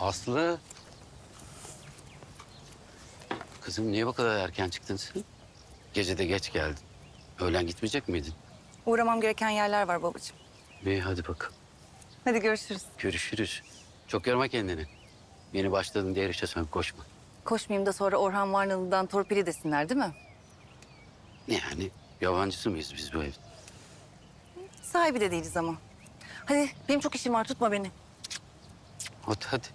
Aslı. Kızım niye bu kadar erken çıktın sen? Gece de geç geldin. Öğlen gitmeyecek miydin? Uğramam gereken yerler var babacığım. İyi hadi bakalım. Hadi görüşürüz. Görüşürüz. Çok yorma kendini. Yeni başladın diye işe sen koşma. Koşmayayım da sonra Orhan Varnalı'dan torpili desinler değil mi? Yani yabancısı mıyız biz bu evde? Sahibi de değiliz ama. Hadi benim çok işim var tutma beni. Hadi hadi.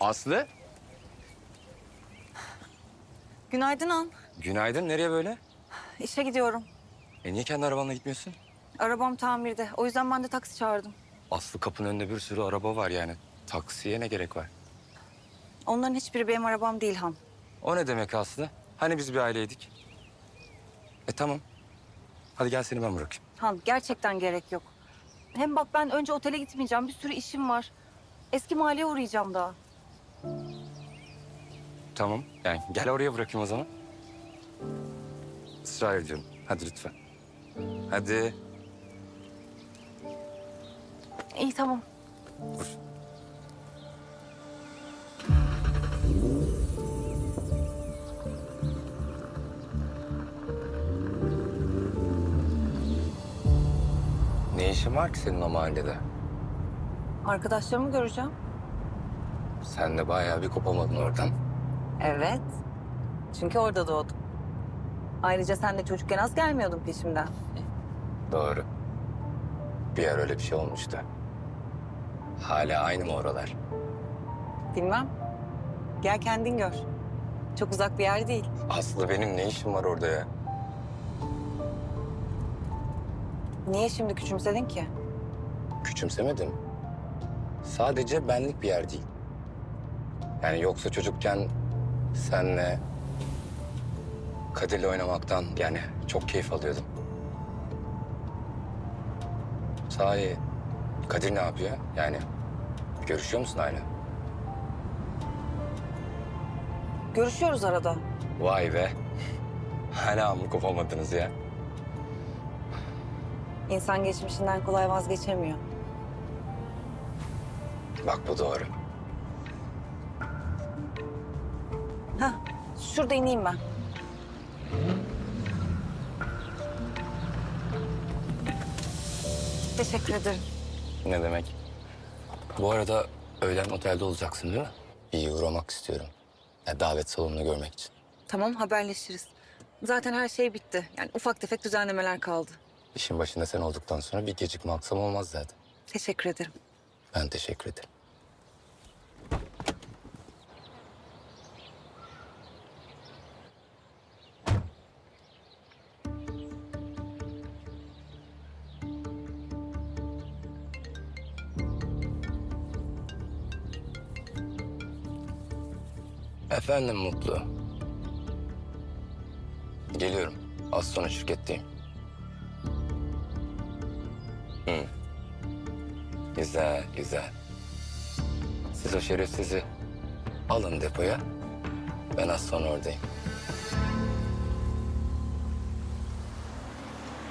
Aslı. Günaydın An. Günaydın. Nereye böyle? İşe gidiyorum. E niye kendi arabanla gitmiyorsun? Arabam tamirde. O yüzden ben de taksi çağırdım. Aslı kapının önünde bir sürü araba var yani. Taksiye ne gerek var? Onların hiçbiri benim arabam değil Han. O ne demek Aslı? Hani biz bir aileydik? E tamam. Hadi gel seni ben bırakayım. Han gerçekten gerek yok. Hem bak ben önce otele gitmeyeceğim. Bir sürü işim var. Eski mahalleye uğrayacağım daha. Tamam. Yani gel oraya bırakayım o zaman. Israr ediyorum. Hadi lütfen. Hadi. İyi tamam. Vur. Ne işin var ki senin o mahallede? Arkadaşlarımı göreceğim. Sen de bayağı bir kopamadın oradan. Evet. Çünkü orada doğdum. Ayrıca sen de çocukken az gelmiyordun peşimden. Doğru. Bir yer öyle bir şey olmuştu. Hala aynı mı oralar? Bilmem. Gel kendin gör. Çok uzak bir yer değil. Aslı benim ne işim var orada ya? Niye şimdi küçümsedin ki? Küçümsemedim. Sadece benlik bir yer değil. Yani yoksa çocukken senle Kadir'le oynamaktan yani çok keyif alıyordum. Sahi Kadir ne yapıyor? Yani görüşüyor musun hala? Görüşüyoruz arada. Vay be. Hala mı kopamadınız ya? İnsan geçmişinden kolay vazgeçemiyor. Bak bu doğru. Şurada ineyim ben. Teşekkür ederim. Ne demek? Bu arada öğlen otelde olacaksın değil mi? İyi uğramak istiyorum. Ya davet salonunu görmek için. Tamam haberleşiriz. Zaten her şey bitti. Yani ufak tefek düzenlemeler kaldı. İşin başında sen olduktan sonra bir gecikme aksam olmaz zaten. Teşekkür ederim. Ben teşekkür ederim. Efendim Mutlu. Geliyorum. Az sonra şirketteyim. Hı. Güzel, güzel. Siz o şerefsizi alın depoya. Ben az sonra oradayım.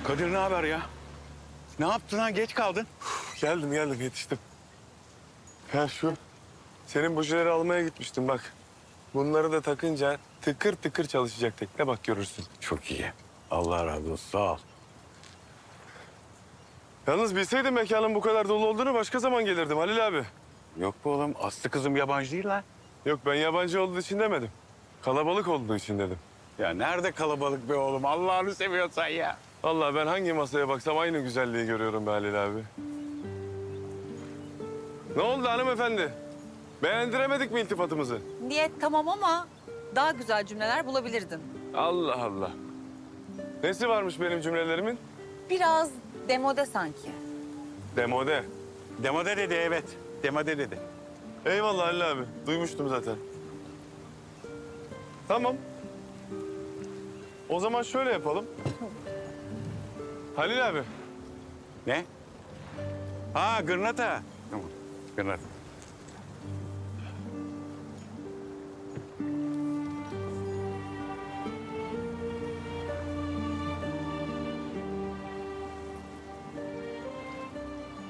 Kadir ne haber ya? Ne yaptın ha? Geç kaldın. Geldim geldim yetiştim. Ha şu. Senin bujileri almaya gitmiştim bak. Bunları da takınca tıkır tıkır çalışacak tekne bak görürsün. Çok iyi. Allah razı olsun. Sağ ol. Yalnız bilseydim mekanın bu kadar dolu olduğunu başka zaman gelirdim Halil abi. Yok bu oğlum. Aslı kızım yabancı değil lan. Yok ben yabancı olduğu için demedim. Kalabalık olduğu için dedim. Ya nerede kalabalık be oğlum? Allah'ını seviyorsan ya. Vallahi ben hangi masaya baksam aynı güzelliği görüyorum be Halil abi. Ne oldu hanımefendi? Beğendiremedik mi iltifatımızı? Niyet tamam ama daha güzel cümleler bulabilirdin. Allah Allah. Nesi varmış benim cümlelerimin? Biraz demode sanki. Demode. Demode dedi evet. Demode dedi. Eyvallah Halil abi. Duymuştum zaten. Tamam. O zaman şöyle yapalım. Halil abi. Ne? Ha gırnata. Tamam. Gırnata.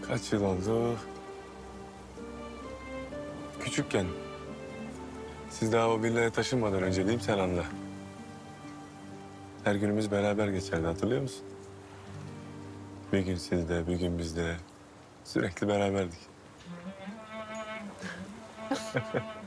Kaç yıl oldu? Küçükken. Siz daha o villaya taşınmadan önce diyeyim sen anla. Her günümüz beraber geçerdi hatırlıyor musun? Bir gün sizde, bir gün bizde. Sürekli beraberdik.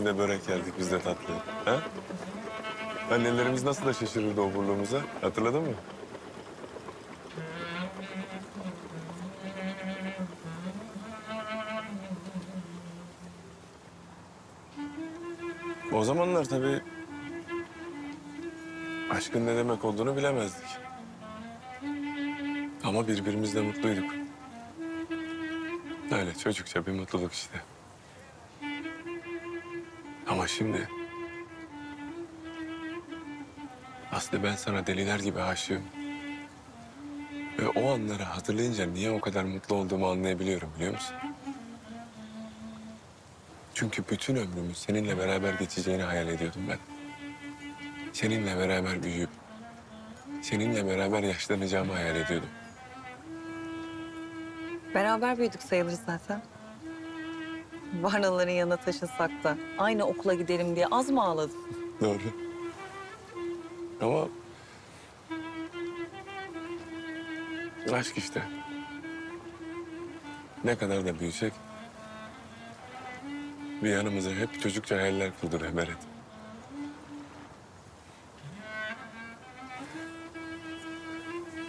Siz de börek yerdik, biz de tatlı. Ha? Annelerimiz nasıl da şaşırırdı oburluğumuza. Hatırladın mı? O zamanlar tabii aşkın ne demek olduğunu bilemezdik. Ama birbirimizle mutluyduk. Öyle çocukça bir mutluluk işte. Şimdi... Aslı ben sana deliler gibi aşığım. Ve o anları hatırlayınca niye o kadar mutlu olduğumu anlayabiliyorum biliyor musun? Çünkü bütün ömrümü seninle beraber geçeceğini hayal ediyordum ben. Seninle beraber büyüyüp, seninle beraber yaşlanacağımı hayal ediyordum. Beraber büyüdük sayılırız zaten. Varnaların yanına taşınsak da aynı okula gidelim diye az mı ağladın? Doğru. Ama... Aşk işte. Ne kadar da büyüsek... Bir yanımıza hep çocukça hayaller kurduruyor Berat.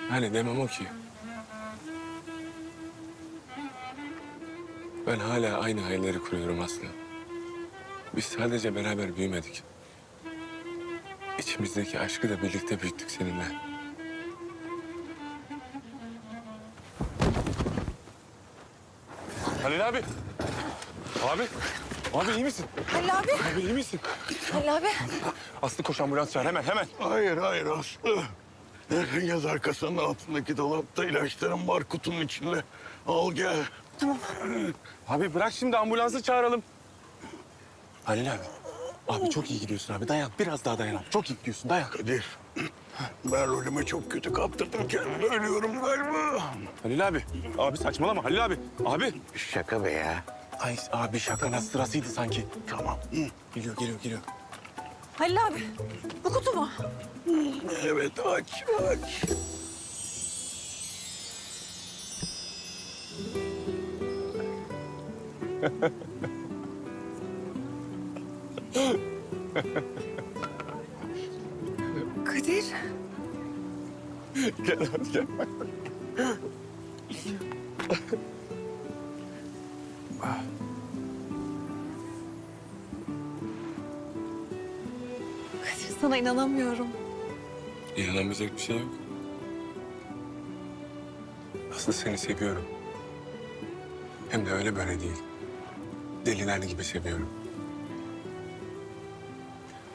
Hani demem o ki... Ben hala aynı hayalleri kuruyorum Aslı. Biz sadece beraber büyümedik. İçimizdeki aşkı da birlikte büyüttük seninle. Halil abi. Abi. Abi iyi misin? Halil abi. Abi iyi misin? Halil abi. Aslı koş ambulans çağır hemen hemen. Hayır hayır Aslı. Yaz arkasının altındaki dolapta ilaçlarım var kutunun içinde. Al gel. Abi bırak şimdi ambulansı çağıralım. Halil abi. Abi çok iyi gidiyorsun abi. Dayan. Biraz daha dayan abi. Çok iyi gidiyorsun. Dayan. Kadir. Ben rolümü çok kötü kaptırdım kendimi. Ölüyorum galiba. Halil abi. Abi saçmalama Halil abi. Abi. Şaka be ya. Ay abi şakanın sırasıydı sanki. Tamam. Geliyor geliyor geliyor. Halil abi. Bu kutu mu? Evet aç aç. Kadir. Gel hadi gel. Kadir sana inanamıyorum. İnanamayacak bir şey yok. Aslı seni seviyorum. Hem de öyle böyle değil. Deliler gibi seviyorum.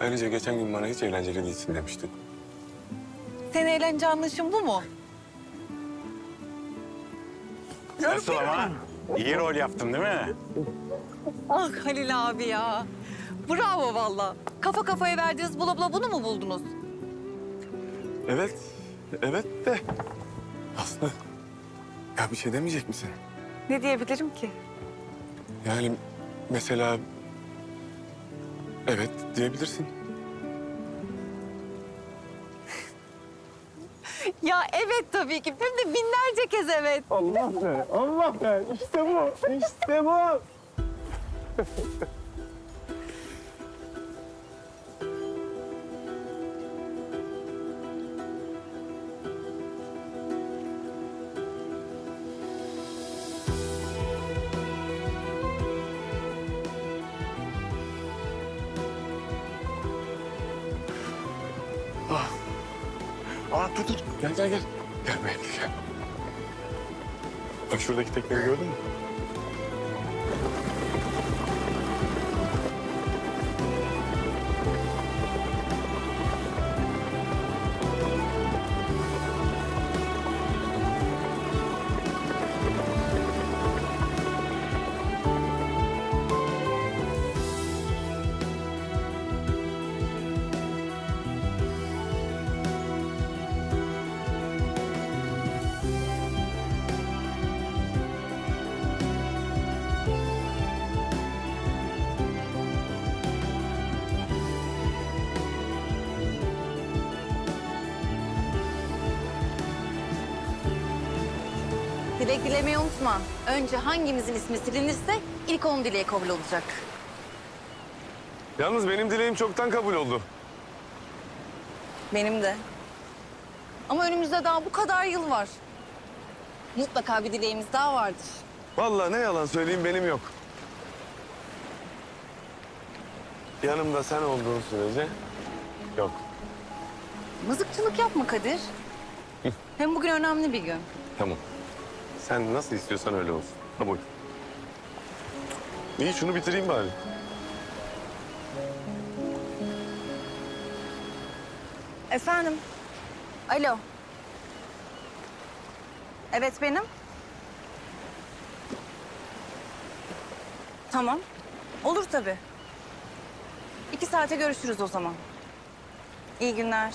Ayrıca geçen gün bana hiç eğlenceli değilsin demiştin. Senin eğlence anlayışın bu mu? Nasıl ama? İyi rol yaptım değil mi? Ah Halil abi ya. Bravo valla. Kafa kafaya verdiğiniz bula bula bunu mu buldunuz? Evet, evet de... Aslı, ya bir şey demeyecek misin? Ne diyebilirim ki? Yani mesela... Evet diyebilirsin. Ya evet tabii ki. Hem de binlerce kez evet. Allah be, Allah be. İşte bu, işte bu. Aa dur dur. Gel, gel, gel. Gel be, gel. Bak şuradaki tekneyi gördün mü? Dilek dilemeyi unutma. Önce hangimizin ismi silinirse ilk onun dileği kabul olacak. Yalnız benim dileğim çoktan kabul oldu. Benim de. Ama önümüzde daha bu kadar yıl var. Mutlaka bir dileğimiz daha vardır. Vallahi ne yalan söyleyeyim benim yok. Yanımda sen olduğun sürece yok. Mızıkçılık yapma Kadir. Hem bugün önemli bir gün. Tamam. Sen nasıl istiyorsan öyle olsun. Kabul. İyi şunu bitireyim bari. Efendim? Alo. Evet benim. Tamam. Olur tabii. İki saate görüşürüz o zaman. İyi günler.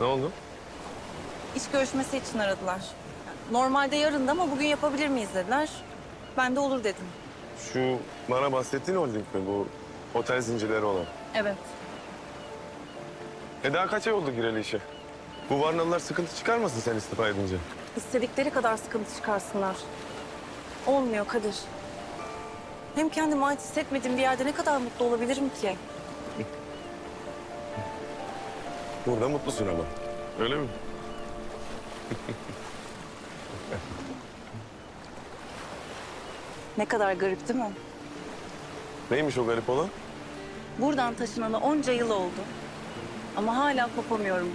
Ne oldu? İş görüşmesi için aradılar. Normalde yarın ama bugün yapabilir miyiz dediler. Ben de olur dedim. Şu bana bahsettiğin holding mi bu otel zincirleri olan? Evet. E daha kaç ay oldu gireli işe? Bu Varnalılar sıkıntı çıkarmasın sen istifa edince. İstedikleri kadar sıkıntı çıkarsınlar. Olmuyor Kadir. Hem kendimi ait hissetmediğim bir yerde ne kadar mutlu olabilirim ki? Burada mutlusun ama. Öyle mi? Ne kadar garip değil mi? Neymiş o garip olan? Buradan taşınalı onca yıl oldu. Ama hala kopamıyorum.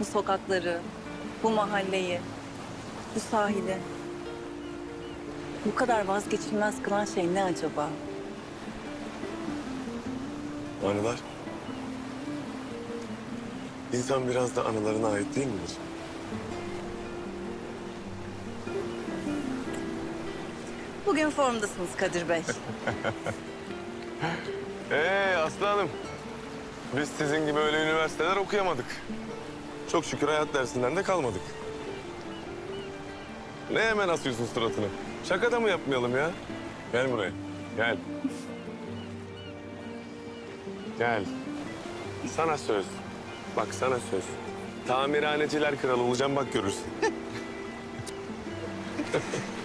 Bu sokakları, bu mahalleyi, bu sahili. Bu kadar vazgeçilmez kılan şey ne acaba? Anılar. İnsan biraz da anılarına ait değil midir? Bugün formdasınız Kadir Bey. Ee aslanım. Biz sizin gibi öyle üniversiteler okuyamadık. Çok şükür hayat dersinden de kalmadık. Ne hemen asıyorsun suratını? Şaka da mı yapmayalım ya? Gel buraya. Gel. Gel. Sana söz. Bak sana söz. Tamirhaneciler kralı olacağım bak görürsün.